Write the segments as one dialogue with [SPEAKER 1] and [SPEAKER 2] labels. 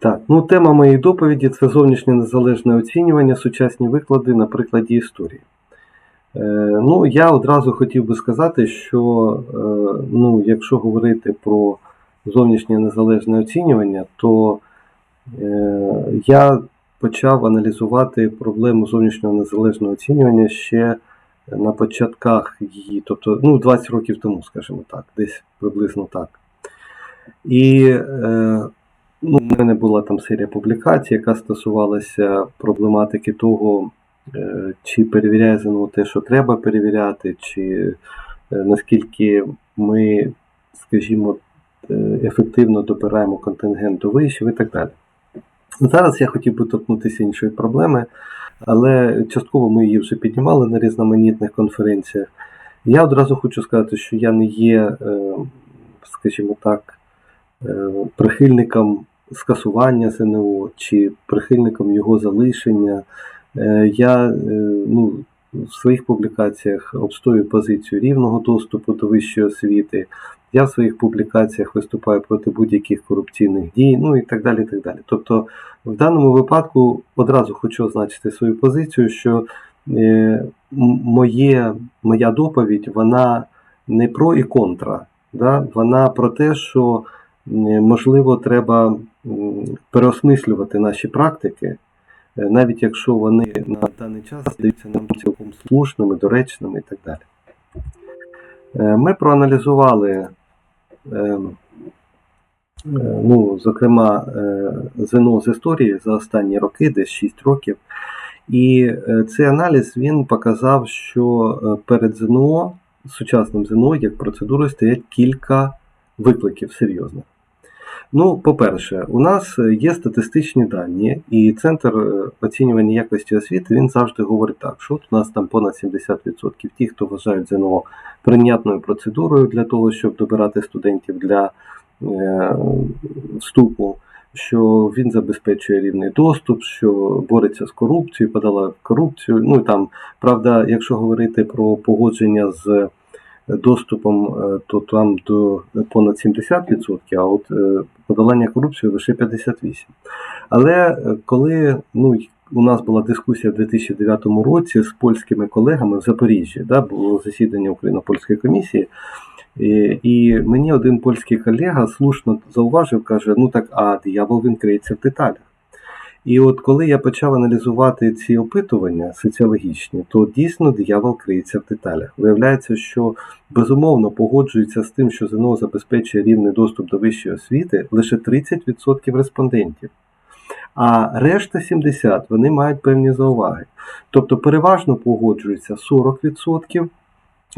[SPEAKER 1] Так, ну тема моєї доповіді це зовнішнє незалежне оцінювання, сучасні виклади на прикладі історії. Е, ну, я одразу хотів би сказати, що е, ну, якщо говорити про зовнішнє незалежне оцінювання, то е, я почав аналізувати проблему зовнішнього незалежного оцінювання ще на початках її, тобто ну, 20 років тому, скажімо так, десь приблизно так. І е, ну, в мене була там серія публікацій, яка стосувалася проблематики того, е, чи перевіряє ЗНО те, що треба перевіряти, чи е, наскільки ми, скажімо, е, ефективно добираємо контингент до вишів і так далі. Зараз я хотів би торкнутися іншої проблеми, але частково ми її вже піднімали на різноманітних конференціях. Я одразу хочу сказати, що я не є, скажімо так, прихильником скасування ЗНО чи прихильником його залишення. Е, Я е, ну, в своїх публікаціях обстоюю позицію рівного доступу до вищої освіти. Я в своїх публікаціях виступаю проти будь-яких корупційних дій, ну і так далі. так далі. Тобто, в даному випадку одразу хочу означити свою позицію, що е, моє, моя доповідь вона не про і контра, да? вона про те, що можливо треба переосмислювати наші практики, е, навіть якщо вони на даний час здаються нам цілком слушними, доречними і так далі. Е, Ми проаналізували, е, ну, зокрема, ЗНО з історії за останні роки, десь 6 років. І цей аналіз він показав, що перед ЗНО, сучасним ЗНО, як процедурою, стоять кілька викликів серйозних. Ну, по-перше, у нас е, є статистичні дані, і центр е, оцінювання якості освіти він завжди говорить так, що от у нас там понад 70% ті, хто вважають ЗНО прийнятною процедурою для того, щоб добирати студентів для е, вступу, що він забезпечує рівний доступ, що бореться з корупцією, подала корупцію. Ну і там, правда, якщо говорити про погодження з доступом, е, то там до понад 70%, а от е, подолання корупції лише 58%. Але е, коли ну, у нас була дискусія в 2009 році з польськими колегами в Запоріжжі, да, було засідання Україно-польської комісії, і, і мені один польський колега слушно зауважив, каже: ну так, а диявол він криється в деталях. І от коли я почав аналізувати ці опитування соціологічні, то дійсно диявол криється в деталях. Виявляється, що безумовно погоджується з тим, що ЗНО забезпечує рівний доступ до вищої освіти лише 30% респондентів. А решта 70% вони мають певні зауваги. Тобто переважно погоджується 40%,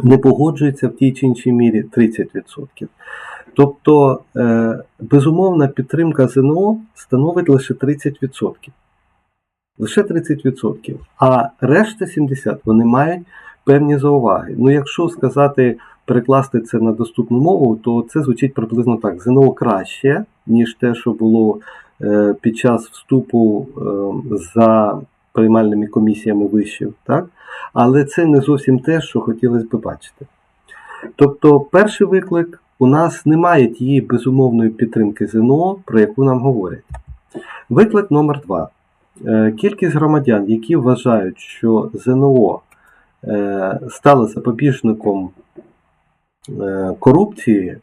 [SPEAKER 1] не погоджується в тій чи іншій мірі 30%. Тобто, е, безумовна підтримка ЗНО становить лише 30%. Лише 30%. А решта 70% вони мають певні зауваги. Ну, якщо сказати, перекласти це на доступну мову, то це звучить приблизно так: ЗНО краще, ніж те, що було е, під час вступу е, за приймальними комісіями вишів, так? але це не зовсім те, що хотілося б бачити. Тобто, перший виклик у нас немає тієї безумовної підтримки ЗНО, про яку нам говорять. Виклик номер два. Е, Кількість громадян, які вважають, що ЗНО е, стало запобіжником е, корупції,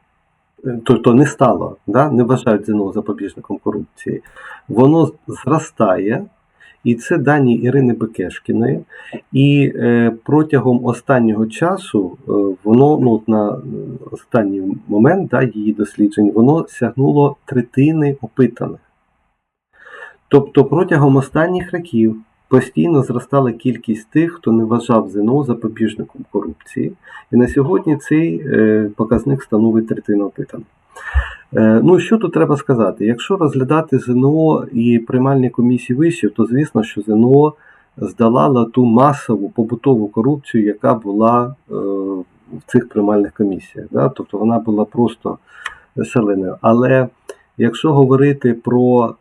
[SPEAKER 1] тобто не стало, да, не вважають ЗНО запобіжником корупції, воно зростає. І це дані Ірини Бекешкіної. І е, протягом останнього часу е, воно ну, на останній момент да, її досліджень воно сягнуло третини опитаних. Тобто протягом останніх років постійно зростала кількість тих, хто не вважав ЗНО запобіжником корупції. І на сьогодні цей е, показник становить третину опитаних. Е, Ну, що тут треба сказати? Якщо розглядати ЗНО і приймальні комісії вишів, то звісно, що ЗНО здолала ту масову побутову корупцію, яка була е, в цих приймальних комісіях. Тобто вона була просто шаленою. Але якщо говорити про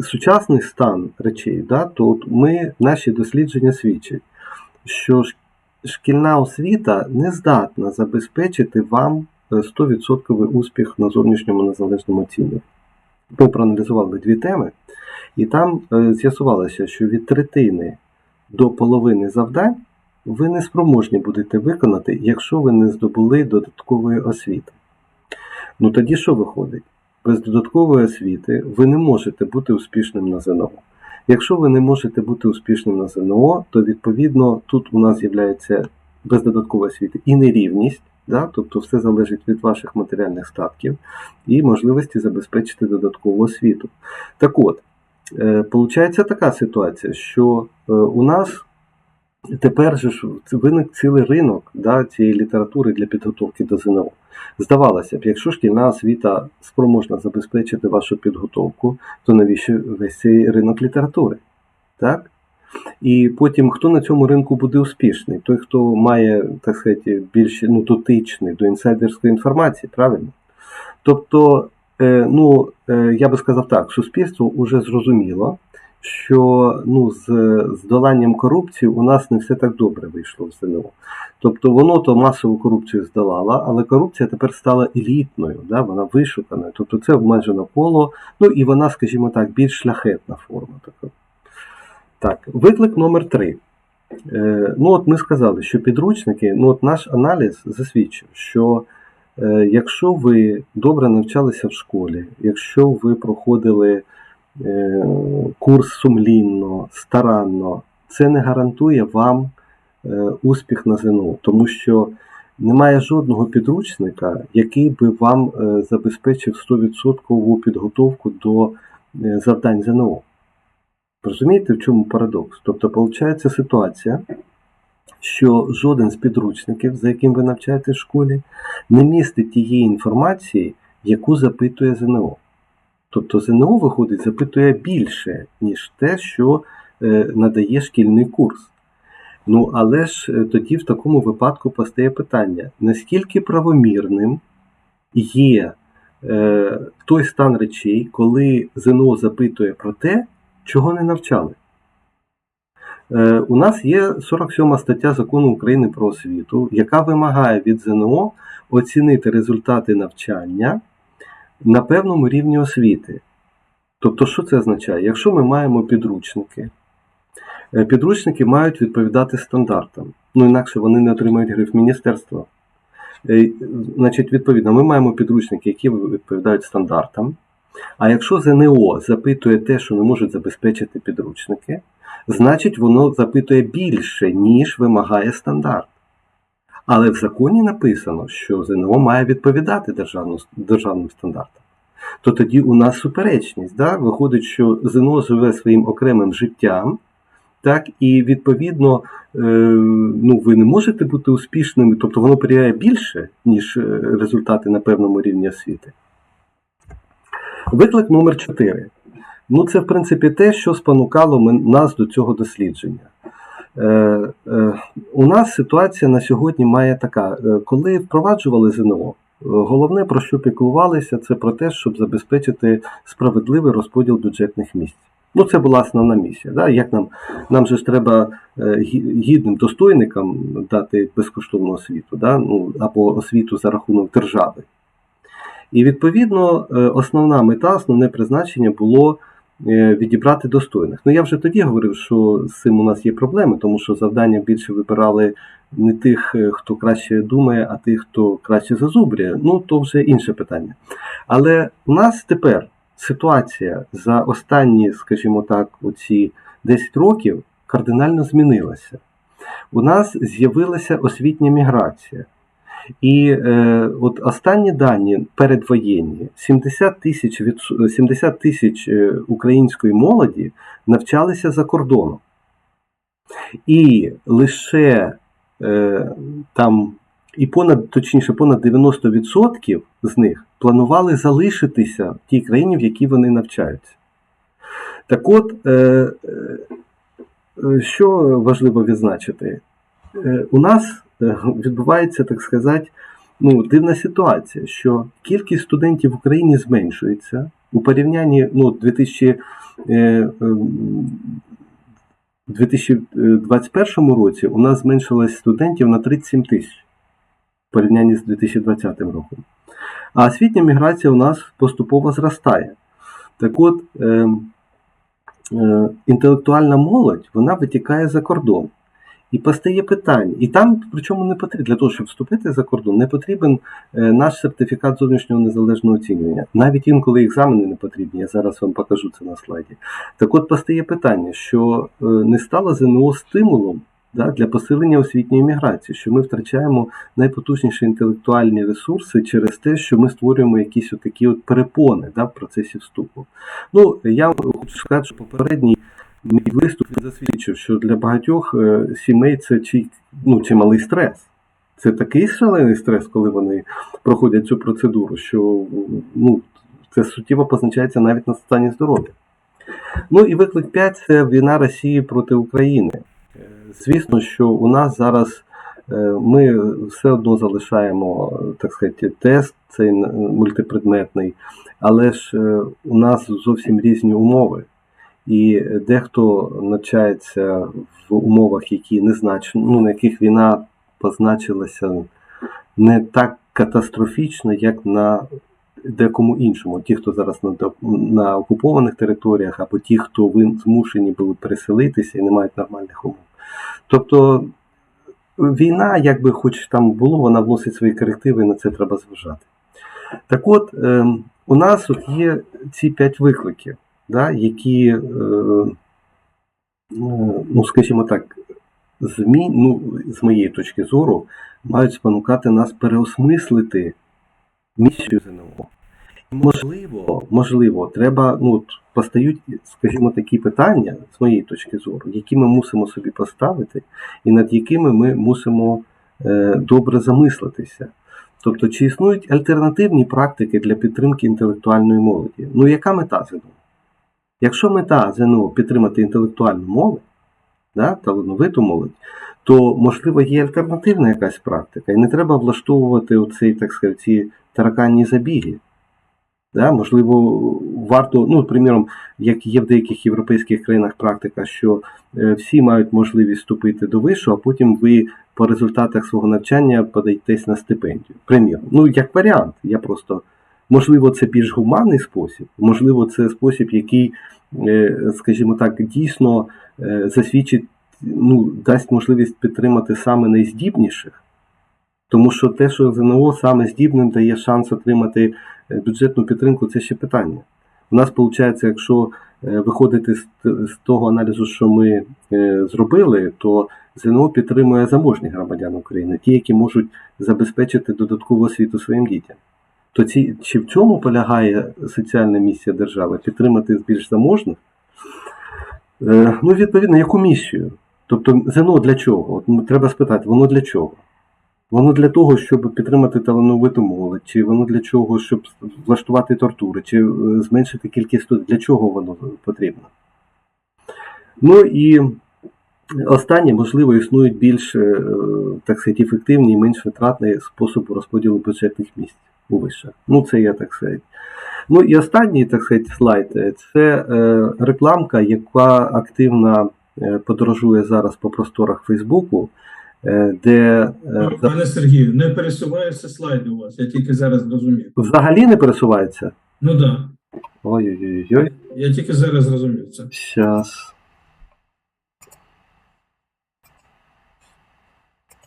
[SPEAKER 1] сучасний стан речей, да, то от ми, наші дослідження свідчать, що шкільна освіта не здатна забезпечити вам е, 100% успіх на зовнішньому незалежному оцінюванні. ми проаналізували дві теми, і там е, з'ясувалося, що від третини до половини завдань ви не спроможні будете виконати, якщо ви не здобули додаткової освіти. Ну тоді що виходить? Без додаткової освіти ви не можете бути успішним на ЗНО. Якщо ви не можете бути успішним на ЗНО, то відповідно тут у нас з'являється без додаткової освіти і нерівність, да? тобто все залежить від ваших матеріальних статків і можливості забезпечити додаткову освіту. Так от, е, получається така ситуація, що е, у нас тепер же ж виник цілий ринок да, цієї літератури для підготовки до ЗНО. Здавалося б, якщо шкільна освіта спроможна забезпечити вашу підготовку, то навіщо весь цей ринок літератури? Так? І потім, хто на цьому ринку буде успішний? Той, хто має, так сказати, більш ну, дотичний до інсайдерської інформації, правильно? Тобто, е, ну, е, я би сказав так, суспільство вже зрозуміло, що ну, з здоланням корупції у нас не все так добре вийшло в ЗНО. Тобто воно то масову корупцію здолало, але корупція тепер стала елітною, да, вона вишуканою. Тобто це обмежено коло, ну і вона, скажімо так, більш шляхетна форма. Така. Так, виклик номер три. Е, ну, от ми сказали, що підручники, ну от наш аналіз засвідчив, що е, якщо ви добре навчалися в школі, якщо ви проходили курс сумлінно, старанно, це не гарантує вам е, успіх на ЗНО, тому що немає жодного підручника, який би вам е, забезпечив 100% підготовку до е, завдань ЗНО. Розумієте, в чому парадокс? Тобто, виходить ситуація, що жоден з підручників, за яким ви навчаєте в школі, не містить тієї інформації, яку запитує ЗНО. Тобто ЗНО, виходить, запитує більше, ніж те, що е, надає шкільний курс. Ну, але ж е, тоді в такому випадку постає питання, наскільки правомірним є е, той стан речей, коли ЗНО запитує про те, чого не навчали. Е, у нас є 47 стаття закону України про освіту, яка вимагає від ЗНО оцінити результати навчання на певному рівні освіти. Тобто, що це означає? Якщо ми маємо підручники, е, підручники мають відповідати стандартам, ну інакше вони не отримають гриф міністерства. Е, Значить, відповідно, ми маємо підручники, які відповідають стандартам. А якщо ЗНО запитує те, що не можуть забезпечити підручники, значить воно запитує більше, ніж вимагає стандарт. Але в законі написано, що ЗНО має відповідати державним стандартам. То тоді у нас суперечність. Да? Виходить, що ЗНО живе своїм окремим життям, так, і відповідно е, ну, ви не можете бути успішними, тобто воно перевіряє більше, ніж е, результати на певному рівні освіти. Виклик номер 4. Ну, це, в принципі, те, що спонукало нас до цього дослідження. Е, е, у нас ситуація на сьогодні має така: Е, коли впроваджували ЗНО, головне про що піклувалися, це про те, щоб забезпечити справедливий розподіл бюджетних місць. Ну, це була основна місія. Да? Як нам, нам же ж треба гідним достойникам дати безкоштовну освіту, да? ну, або освіту за рахунок держави. І відповідно основна мета, основне призначення було відібрати достойних. Ну я вже тоді говорив, що з цим у нас є проблеми, тому що завдання більше вибирали не тих, е, хто краще думає, а тих, хто краще зазубрює. Ну то вже інше питання. Але у нас тепер ситуація за останні, скажімо так, оці 10 років кардинально змінилася. У нас з'явилася освітня міграція. І е, от останні дані передвоєнні 70 тисяч відсо- 70 тисяч е, української молоді навчалися за кордоном. І лише е, там, і понад, точніше, понад 90% з них планували залишитися в тій країні, в якій вони навчаються. Так от, е, е, що важливо відзначити? Е, у нас відбувається, так сказати, ну, дивна ситуація, що кількість студентів в Україні зменшується у порівнянні ну, 2000, е, ем, 2021 році у нас зменшилось студентів на 37 тисяч в порівнянні з 2020 роком. А освітня міграція у нас поступово зростає. Так от, е, е, інтелектуальна молодь вона витікає за кордон. І постає питання. І там, причому не потрібно, для того, щоб вступити за кордон, не потрібен е, наш сертифікат зовнішнього незалежного оцінювання. Навіть інколи екзамени не потрібні. Я зараз вам покажу це на слайді. Так от постає питання, що е, не стало ЗНО стимулом для посилення освітньої міграції, що ми втрачаємо найпотужніші інтелектуальні ресурси через те, що ми створюємо якісь отакі от перепони да, в процесі вступу. Ну, я хочу сказати, що попередній мій виступ засвідчив, що для багатьох е, сімей це ну, чималий стрес. Це такий шалений стрес, коли вони проходять цю процедуру, що ну, це суттєво позначається навіть на стані здоров'я. Ну і виклик 5 це війна Росії проти України. Е, Звісно, що у нас зараз е, ми все одно залишаємо, так сказати, тест цей мультипредметний, але ж у нас зовсім різні умови. І дехто навчається в умовах, які не значно, ну, на яких війна позначилася не так катастрофічно, як на декому іншому. Ті, хто зараз на, на окупованих територіях, або ті, хто змушені були переселитися і не мають нормальних умов. Тобто війна, як би хоч там було, вона вносить свої корективи, і на це треба зважати. Так от, ем, у нас от є ці п'ять викликів, да, які, е, е, ну, скажімо так, змі, ну, з моєї точки зору, мають спонукати нас переосмислити місію ЗНО. Можливо, можливо, треба, ну, постають, скажімо, такі питання, з моєї точки зору, які ми мусимо собі поставити, і над якими ми мусимо е, добре замислитися. Тобто, чи існують альтернативні практики для підтримки інтелектуальної молоді? Ну, яка мета ЗНО? Якщо мета ЗНО підтримати інтелектуальну молодь, да, талановиту молодь, то можливо є альтернативна якась практика, і не треба влаштовувати оцей, так сказати, ці тараканні забіги. Да, можливо, варто, ну, приміром, як є в деяких європейських країнах практика, що е, всі мають можливість вступити до вишу, а потім ви по результатах свого навчання подаєтесь на стипендію. Приміром, ну як варіант, я просто можливо, це більш гуманний спосіб, можливо, це спосіб, який, е, скажімо так, дійсно е, засвідчить, ну, дасть можливість підтримати саме найздібніших. Тому що те, що ЗНО саме здібним дає шанс отримати е, бюджетну підтримку, це ще питання. У нас виходить, якщо виходити з, того аналізу, що ми зробили, то ЗНО підтримує заможних громадян України, ті, які можуть забезпечити додаткову освіту своїм дітям. То ці, чи в цьому полягає соціальна місія держави підтримати більш заможних? Е, ну, відповідно, яку місію? Тобто, ЗНО для чого? От, ну, треба спитати, воно для чого? Воно для того, щоб підтримати талановиту молодь, чи воно для чого, щоб влаштувати тортури, чи е, зменшити кількість студентів. Для чого воно потрібно? Ну і останнє, можливо, існують більш, е, так сказати, ефективні і менш витратний спосіб розподілу бюджетних місць вишах. Ну, це я так сказати. Ну і останній, так сказати, слайд е, це е, рекламка, яка активно е, подорожує зараз по просторах Фейсбуку, де
[SPEAKER 2] Пане Сергію, не пересуваються слайди у вас, я тільки зараз зрозумів.
[SPEAKER 1] взагалі не пересувається.
[SPEAKER 2] Ну так, да,
[SPEAKER 1] Ой-ой-ой,
[SPEAKER 2] я тільки зараз зрозумів це.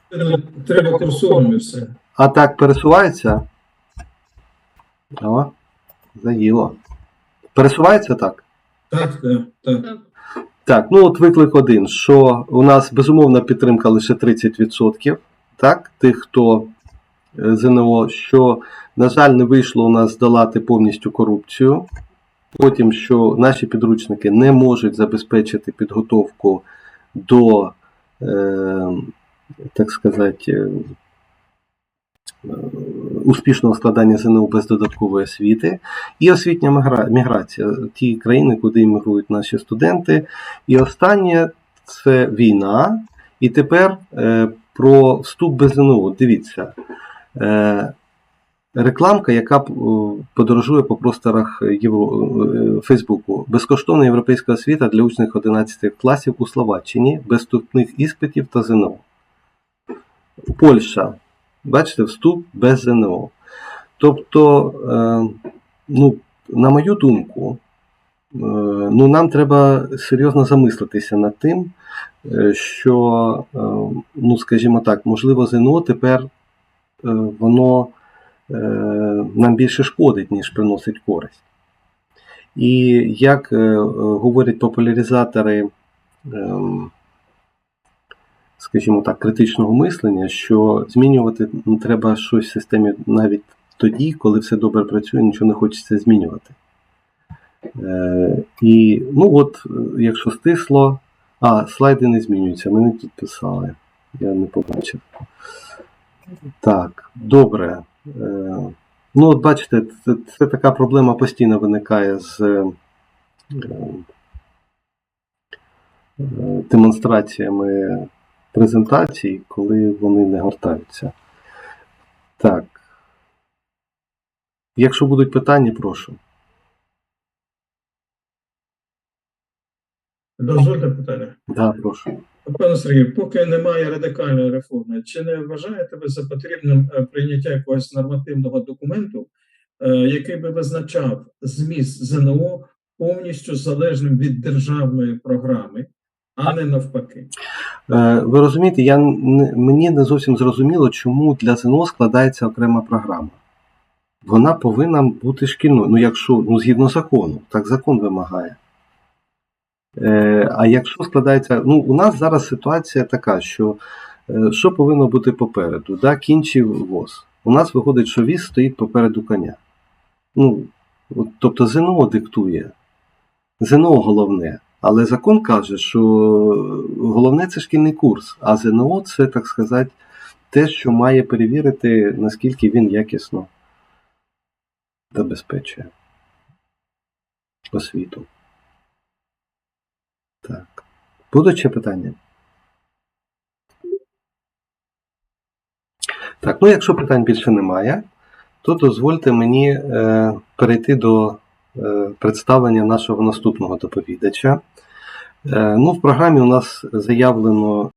[SPEAKER 2] Треба, треба курсором і все.
[SPEAKER 1] А так пересувається? О, заїло. Пересувається так?
[SPEAKER 2] Так, так, так.
[SPEAKER 1] Так, ну от виклик один, що у нас безумовна підтримка лише 30%, так, тих, хто е, ЗНО, що, на жаль, не вийшло у нас здолати повністю корупцію. Потім, що наші підручники не можуть забезпечити підготовку до, е, так сказати, успішного складання ЗНО без додаткової освіти, і освітня міграція, ті країни, куди іммігрують наші студенти. І останнє це війна. І тепер е, про вступ без ЗНО. Дивіться. Е, рекламка, яка подорожує по просторах е, Фейсбуку. Безкоштовна європейська освіта для учнів 11 класів у Словаччині, без вступних іспитів та ЗНО. Польща. Бачите, вступ без ЗНО. Тобто, е, ну, на мою думку, ну, нам треба серйозно замислитися над тим, е, що, е, ну, скажімо так, можливо, ЗНО тепер е, воно е, нам більше шкодить, ніж приносить користь. І як е, е, говорять популяризатори, ем, скажімо так, критичного мислення, що змінювати ну, треба щось в системі навіть тоді, коли все добре працює, нічого не хочеться змінювати. Е, і ну от, е, якщо стисло, а, слайди не змінюються, мене тут писали. Я не побачив. Так, добре. Е, ну, от бачите, це, це така проблема постійно виникає з е, е, демонстраціями презентацій, коли вони не гортаються. Так. Якщо будуть питання, прошу.
[SPEAKER 2] Дозвольте питання.
[SPEAKER 1] Да, прошу.
[SPEAKER 2] Пане Сергію, поки немає радикальної реформи, чи не вважаєте ви за потрібним е, прийняття якогось нормативного документу, е, який би визначав зміст ЗНО повністю залежним від державної програми, а не навпаки?
[SPEAKER 1] Е, Ви розумієте, я мені не зовсім зрозуміло, чому для ЗНО складається окрема програма. Вона повинна бути шкільною. Ну, якщо ну, згідно закону, так закон вимагає. Е, а якщо складається, ну, у нас зараз ситуація така, що е, що повинно бути попереду? Да? Кінчив воз. У нас виходить, що віз стоїть попереду коня. Ну, от, тобто ЗНО диктує. ЗНО головне. Але закон каже, що головне це шкільний курс, а ЗНО це, так сказати, те, що має перевірити, наскільки він якісно забезпечує освіту. Так. Будуть ще питання? Так, ну якщо питань більше немає, то дозвольте мені е, перейти до е, представлення нашого наступного доповідача. Е, ну, в програмі у нас заявлено